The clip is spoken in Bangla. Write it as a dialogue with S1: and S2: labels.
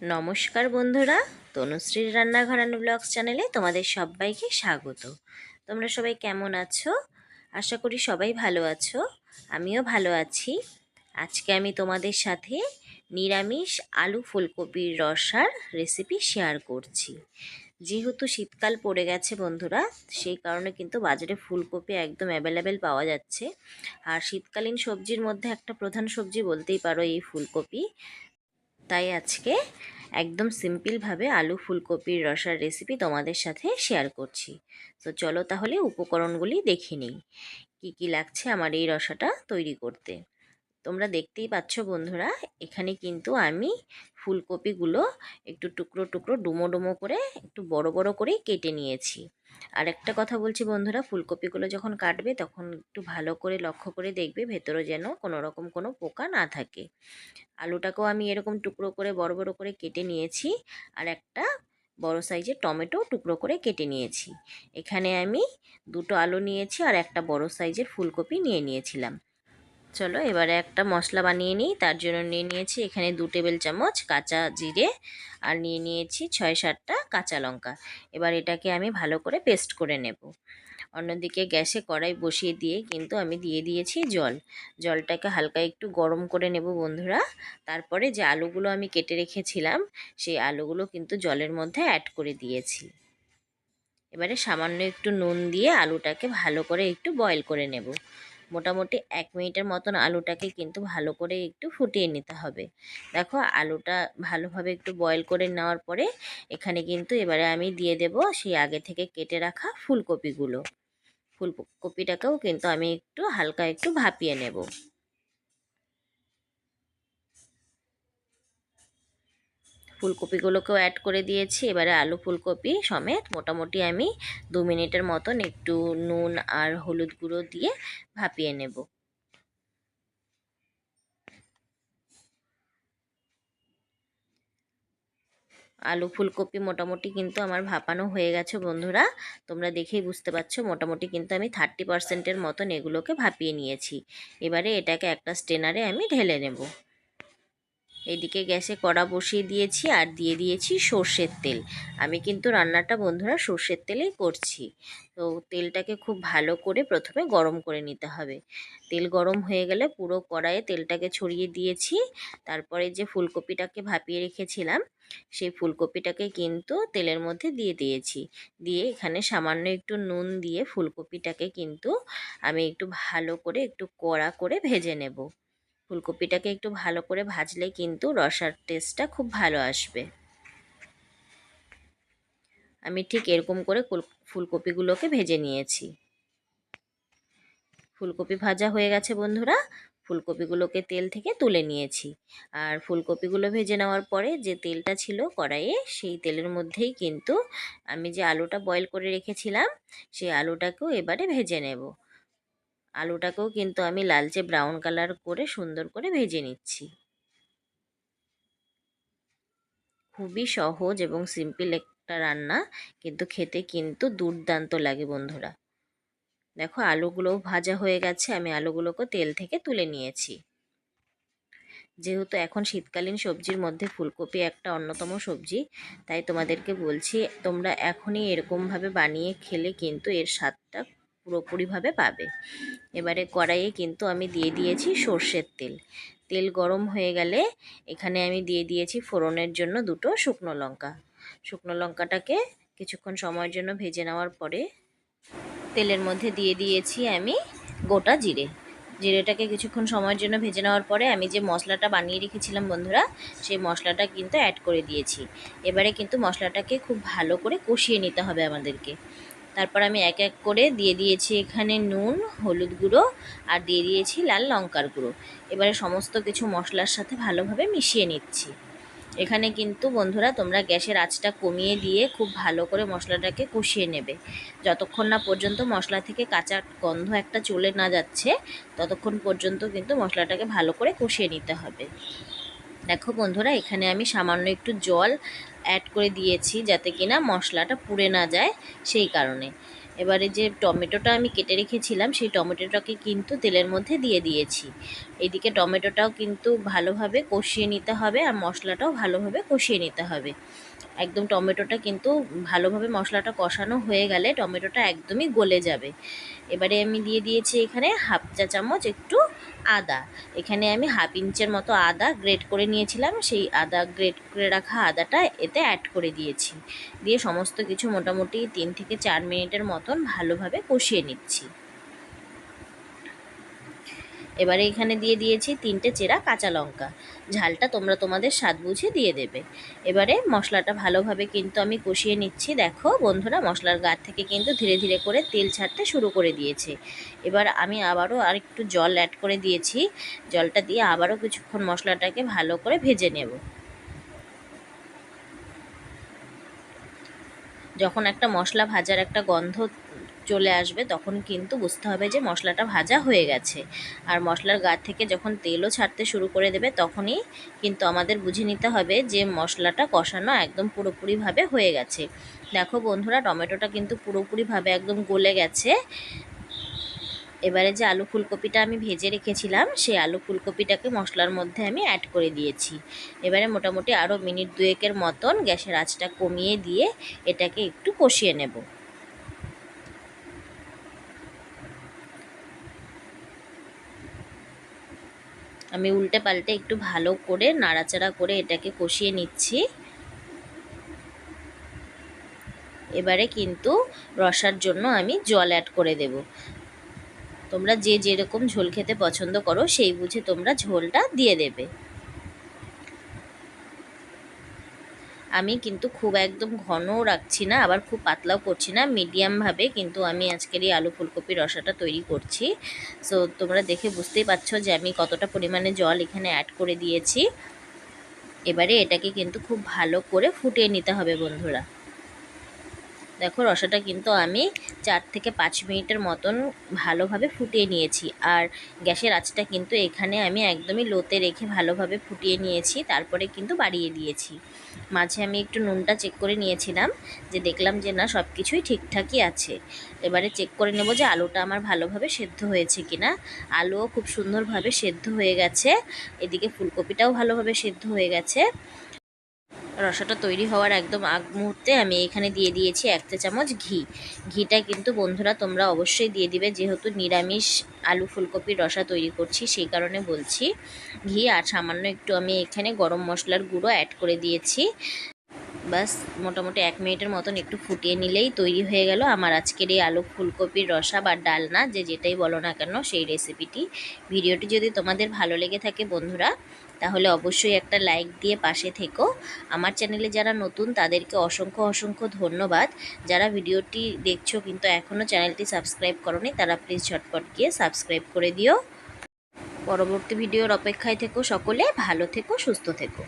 S1: নমস্কার বন্ধুরা, তনুশ্রীর রান্নাঘরানো ব্লগস চ্যানেলে তোমাদের সবাইকে স্বাগত। তোমরা সবাই কেমন আছো? আশা করি সবাই ভালো আছো, আমিও ভালো আছি। আজকে আমি তোমাদের সাথে নিরামিষ আলু ফুলকপির রসার রেসিপি শেয়ার করছি। যেহেতু শীতকাল পড়ে গেছে বন্ধুরা, সেই কারণে কিন্তু বাজারে ফুলকপি একদম অ্যাভেলেবেল পাওয়া যাচ্ছে। আর শীতকালীন সবজির মধ্যে একটা প্রধান সবজি বলতেই পারো এই ফুলকপি। তাই আজকে একদম সিম্পলভাবে আলু ফুলকপির রসার রেসিপি তোমাদের সাথে শেয়ার করছি। তো চলো তাহলে উপকরণগুলি দেখে নিই। কী কী লাগছে আমার এই রসাটা তৈরি করতে? তোমরা দেখতেই পাচ্ছ বন্ধুরা, এখানে কিন্তু আমি ফুলকপিগুলো একটু টুকরো টুকরো, ডুমো ডুমো করে একটু বড় বড় করেই কেটে নিয়েছি। আর একটা কথা বলছি বন্ধুরা, ফুলকপিগুলো যখন কাটবে তখন একটু ভালো করে লক্ষ্য করে দেখবে ভেতরে যেন কোনো রকম কোনো পোকা না থাকে। আলুটাকেও আমি এরকম টুকরো করে, বড় বড় করে কেটে নিয়েছি আর একটা বড় সাইজের টমেটো টুকরো করে কেটে নিয়েছি। এখানে আমি দুটো আলু নিয়েছি আর একটা বড় সাইজের ফুলকপি নিয়ে নিয়েছিলাম। চলো এবারে একটা মশলা বানিয়ে নিই, তার জন্য নিয়ে নিয়েছি এখানে দু টেবিল চামচ কাঁচা জিরে আর নিয়ে নিয়েছি ছয় সাতটা কাঁচা লঙ্কা। এবার এটাকে আমি ভালো করে পেস্ট করে নেব। অন্যদিকে গ্যাসে কড়াই বসিয়ে দিয়ে কিন্তু আমি দিয়ে দিয়েছি জল। জলটাকে হালকা একটু গরম করে নেব বন্ধুরা। তারপরে যে আলুগুলো আমি কেটে রেখেছিলাম, সেই আলুগুলো কিন্তু জলের মধ্যে অ্যাড করে দিয়েছি। এবারে সামান্য একটু নুন দিয়ে আলুটাকে ভালো করে একটু বয়েল করে নেব। মোটামুটি এক মিনিটের মতন আলুটাকে কিন্তু ভালো করে একটু ফুটিয়ে নিতে হবে। দেখো আলুটা ভালোভাবে একটু বয়েল করে নেওয়ার পরে এখানে কিন্তু এবারে আমি দিয়ে দেব সেই আগে থেকে কেটে রাখা ফুলকপিগুলো। ফুলকপিটাকেও কিন্তু আমি একটু হালকা একটু ভাপিয়ে নেব। ফুলকপিগুলোকেও অ্যাড করে দিয়েছি। এবারে আলু ফুলকপি সমেত মোটামুটি আমি দু মিনিটের মতন একটু নুন আর হলুদ গুঁড়ো দিয়ে ভাপিয়ে নেব। আলু ফুলকপি মোটামুটি কিন্তু আমার ভাপানো হয়ে গেছে বন্ধুরা। তোমরা দেখেই বুঝতে পারছ, মোটামুটি কিন্তু আমি থার্টি পার্সেন্টের মতন এগুলোকে ভাপিয়ে নিয়েছি। এবারে এটাকে একটা স্টেনারে আমি ঢেলে নেব। এদিকে গ্যাসে কড়া বসিয়ে দিয়েছি আর দিয়ে দিয়েছি সর্ষের তেল। আমি কিন্তু রান্নাটা, বন্ধুরা, সর্ষের তেলেই করছি। তো তেলটাকে খুব ভালো করে প্রথমে গরম করে নিতে হবে। তেল গরম হয়ে গেলে পুরো কড়াইয়ে তেলটাকে ছড়িয়ে দিয়েছি। তারপরে যে ফুলকপিটাকে ভাপিয়ে রেখেছিলাম, সেই ফুলকপিটাকে কিন্তু তেলের মধ্যে দিয়ে দিয়েছি। দিয়ে এখানে সামান্য একটু নুন দিয়ে ফুলকপিটাকে কিন্তু আমি একটু ভালো করে একটু কড়া করে ভেজে নেব। ফুলকপিটাকে একটু ভালো করে ভাজলে কিন্তু রসার টেস্টটা খুব ভালো আসবে। আমি ঠিক এরকম করে ফুলকপিগুলোকে ভেজে নিয়েছি। ফুলকপি ভাজা হয়ে গেছে বন্ধুরা। ফুলকপিগুলোকে তেল থেকে তুলে নিয়েছি। আর ফুলকপিগুলো ভেজে নেওয়ার পরে যে তেলটা ছিল কড়াইয়ে, সেই তেলের মধ্যেই কিন্তু আমি যে আলুটা বয়েল করে রেখেছিলাম, সেই আলুটাকেও এবারে ভেজে নেব। আলুটাকেও কিন্তু আমি লালচে ব্রাউন কালার করে সুন্দর করে ভেজে নিচ্ছি। খুবই সহজ এবং সিম্পল একটা রান্না, কিন্তু খেতে কিন্তু দুর্দান্ত লাগে বন্ধুরা। দেখো আলুগুলোও ভাজা হয়ে গেছে, আমি আলুগুলোকে তেল থেকে তুলে নিয়েছি। যেহেতু এখন শীতকালীন সবজির মধ্যে ফুলকপি একটা অন্যতম সবজি, তাই তোমাদেরকে বলছি, তোমরা এখনই এরকমভাবে বানিয়ে খেলে কিন্তু এর স্বাদটা পুরোপুরিভাবে পাবে। এবারে কড়াইয়ে কিন্তু আমি দিয়ে দিয়েছি সর্ষের তেল। তেল গরম হয়ে গেলে এখানে আমি দিয়ে দিয়েছি ফোড়নের জন্য দুটো শুকনো লঙ্কা। শুকনো লঙ্কাটাকে কিছুক্ষণ সময়ের জন্য ভেজে নেওয়ার পরে তেলের মধ্যে দিয়ে দিয়েছি আমি গোটা জিরে। জিরেটাকে কিছুক্ষণ সময়ের জন্য ভেজে নেওয়ার পরে আমি যে মশলাটা বানিয়ে রেখেছিলাম বন্ধুরা, সেই মশলাটা কিন্তু অ্যাড করে দিয়েছি। এবারে কিন্তু মশলাটাকে খুব ভালো করে কষিয়ে নিতে হবে আমাদেরকে। তারপর আমি এক এক করে দিয়ে দিয়েছি এখানে নুন, হলুদ গুঁড়ো আর দিয়ে দিয়েছি লাল লঙ্কার গুঁড়ো। এবারে সমস্ত কিছু মশলার সাথে ভালোভাবে মিশিয়ে নিচ্ছি। এখানে কিন্তু বন্ধুরা তোমরা গ্যাসের আঁচটা কমিয়ে দিয়ে খুব ভালো করে মশলাটাকে কষিয়ে নেবে। যতক্ষণ না পর্যন্ত মশলা থেকে কাঁচা গন্ধ একটা চলে না যাচ্ছে, ততক্ষণ পর্যন্ত কিন্তু মশলাটাকে ভালো করে কষিয়ে নিতে হবে। দেখো বন্ধুরা, এখানে আমি সামান্য একটু জল অ্যাড করে দিয়েছি যাতে কিনা মশলাটা পুড়ে না যায় সেই কারণে। এবারে যে টমেটোটা আমি কেটে রেখেছিলাম, সেই টমেটোটাকে কিন্তু তেলের মধ্যে দিয়ে দিয়েছি। এদিকে টমেটোটাও কিন্তু ভালোভাবে কষিয়ে নিতে হবে আর মশলাটাও ভালোভাবে কষিয়ে নিতে হবে। একদম টমেটোটা কিন্তু ভালোভাবে মশলাটা কষানো হয়ে গেলে টমেটোটা একদমই গলে যাবে। এবারে আমি দিয়ে দিয়েছি এখানে হাফ চা চামচ একটু আদা। এখানে আমি হাফ ইঞ্চের মতো আদা গ্রেট করে নিয়েছিলাম, সেই আদা গ্রেট করে রাখা আদাটা এতে অ্যাড করে দিয়েছি। দিয়ে সমস্ত কিছু মোটামুটি তিন থেকে চার মিনিটের মতন ভালোভাবে কষিয়ে নিচ্ছি। এবারে এখানে দিয়ে দিয়েছি তিনটে চেরা কাঁচা লঙ্কা। ঝালটা তোমরা তোমাদের স্বাদ বুঝে দিয়ে দেবে। এবারে মশলাটা ভালোভাবে কিন্তু আমি কষিয়ে নিচ্ছি। দেখো বন্ধুরা, মশলার গা থেকে কিন্তু ধীরে ধীরে করে তেল ছাড়তে শুরু করে দিয়েছে। এবার আমি আবারও আর একটু জল অ্যাড করে দিয়েছি। জলটা দিয়ে আবারও কিছুক্ষণ মশলাটাকে ভালো করে ভেজে নেব। যখন একটা মশলা ভাজার একটা গন্ধ চলে আসবে, তখন কিন্তু বুঝতে হবে যে মশলাটা ভাজা হয়ে গেছে। আর মশলার গা থেকে যখন তেলও ছাড়তে শুরু করে দেবে, তখনই কিন্তু আমাদের বুঝে নিতে হবে যে মশলাটা কষানো একদম পুরোপুরিভাবে হয়ে গেছে। দেখো বন্ধুরা, টমেটোটা কিন্তু পুরোপুরিভাবে একদম গলে গেছে। এবারে যে আলু ফুলকপিটা আমি ভেজে রেখেছিলাম, সেই আলু ফুলকপিটাকে মশলার মধ্যে আমি অ্যাড করে দিয়েছি। এবারে মোটামুটি আরও মিনিট দুয়েকের মতন গ্যাসের আঁচটা কমিয়ে দিয়ে এটাকে একটু কষিয়ে নেব। আমি উল্টে পাল্টে একটু ভালো করে নাড়াচাড়া করে এটাকে কষিয়ে নিচ্ছি। এবারে কিন্তু রসার জন্য আমি জল অ্যাড করে দেব। তোমরা যে যেরকম ঝোল খেতে পছন্দ করো, সেই বুঝে তোমরা ঝোলটা দিয়ে দেবে। আমি কিন্তু খুব একদম ঘনও রাখছি না, আবার খুব পাতলাও করছি না মিডিয়ামভাবে কিন্তু আমি আজকের এই আলু ফুলকপির রসাটা তৈরি করছি। সো তোমরা দেখে বুঝতেই পারছ যে আমি কতটা পরিমাণে জল এখানে অ্যাড করে দিয়েছি। এবারে এটাকে কিন্তু খুব ভালো করে ফুটিয়ে নিতে হবে বন্ধুরা। দেখো রসাটা কিন্তু আমি চার থেকে পাঁচ মিনিটের মতন ভালোভাবে ফুটিয়ে নিয়েছি। আর গ্যাসের আঁচটা কিন্তু এখানে আমি একদমই লোতে রেখে ভালোভাবে ফুটিয়ে নিয়েছি, তারপরে কিন্তু বাড়িয়ে দিয়েছি। মাঝে আমি একটু নুনটা চেক করে নিয়েছিলাম, যে দেখলাম যে না সব কিছুই ঠিকঠাকই আছে। এবারে চেক করে নেব যে আলুটা আমার ভালোভাবে সেদ্ধ হয়েছে কি না আলুও খুব সুন্দরভাবে সেদ্ধ হয়ে গেছে। এদিকে ফুলকপিটাও ভালোভাবে সেদ্ধ হয়ে গেছে। রসাটা তৈরি হওয়ার একদম আগ মুহূর্তে আমি এখানে দিয়ে দিয়েছি এক চা চামচ ঘি। ঘিটা কিন্তু বন্ধুরা তোমরা অবশ্যই দিয়ে দিবে। যেহেতু নিরামিষ আলু ফুলকপির রসা তৈরি করছি, সেই কারণে বলছি ঘি আর সামান্য একটু আমি এখানে গরম মশলার গুঁড়ো অ্যাড করে দিয়েছি। বাস, মোটামুটি এক মিনিটের মতন একটু ফুটিয়ে নিলেই তৈরি হয়ে গেল আমার আজকের এই আলু ফুলকপির রসা বা ডালনা, যে যেটাই বলো না কেন সেই রেসিপিটি ভিডিওটি যদি তোমাদের ভালো লেগে থাকে বন্ধুরা তাহলে অবশ্যই একটা লাইক দিয়ে পাশে থেকো। আমার চ্যানেলে যারা নতুন, তাদেরকে অসংখ্য অসংখ্য ধন্যবাদ। যারা ভিডিওটি দেখছ কিন্তু এখনও চ্যানেলটি সাবস্ক্রাইব করনি, তারা প্লিজ ঝটপট গিয়ে সাবস্ক্রাইব করে দিও। পরবর্তী ভিডিওর অপেক্ষায় থেকো সকলে, ভালো থেকো, সুস্থ থেকো।